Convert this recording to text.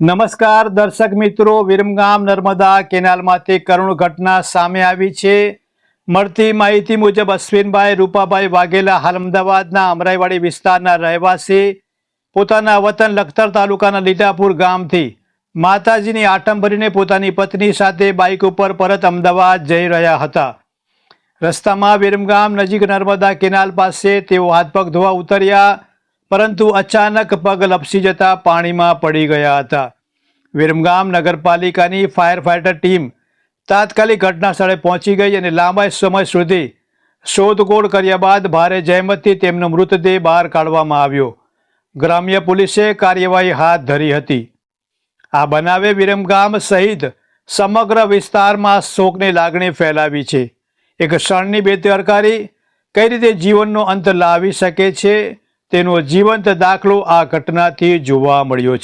નમસ્કાર, દર્શક મિત્રો. વિરમગામ નર્મદા કેનાલમાંથી કરુણ ઘટના સામે આવી છે. મળતી માહિતી મુજબ અશ્વિનભાઈ, રૂપાભાઈ વાઘેલા હાલ અમદાવાદના અમરાઈવાડી વિસ્તારના રહેવાસી. પોતાના વતન લખતર તાલુકાના લીટાપુર ગામથી માતાજીની આટમ ભરીને પોતાની પત્ની સાથે બાઇક ઉપર પરત અમદાવાદ જઈ રહ્યા હતા. રસ્તામાં વિરમગામ નજીક નર્મદા કેનાલ પાસે તેઓ હાથપગ ધોવા ઉતર્યા. પરંતુ અચાનક પગ લપસી જતા પાણીમાં પડી ગયા હતા. વિરમગામ નગરપાલિકાની ફાયર ફાઇટર ટીમ તાત્કાલિક ઘટના સ્થળે પહોંચી ગઈ અને લાંબા સમય સુધી શોધખોળ કર્યા બાદ ભારે જહેમતથી તેમનો મૃતદેહ બહાર કાઢવામાં આવ્યો. ગ્રામ્ય પોલીસે કાર્યવાહી હાથ ધરી હતી. આ બનાવે વિરમગામ સહિત સમગ્ર વિસ્તારમાં શોકની લાગણી ફેલાવી છે. એક ક્ષણની બેદરકારી કઈ રીતે જીવનનો અંત લાવી શકે છે? તેનો જીવંત દાખલો આ ઘટનાથી જોવા મળ્યો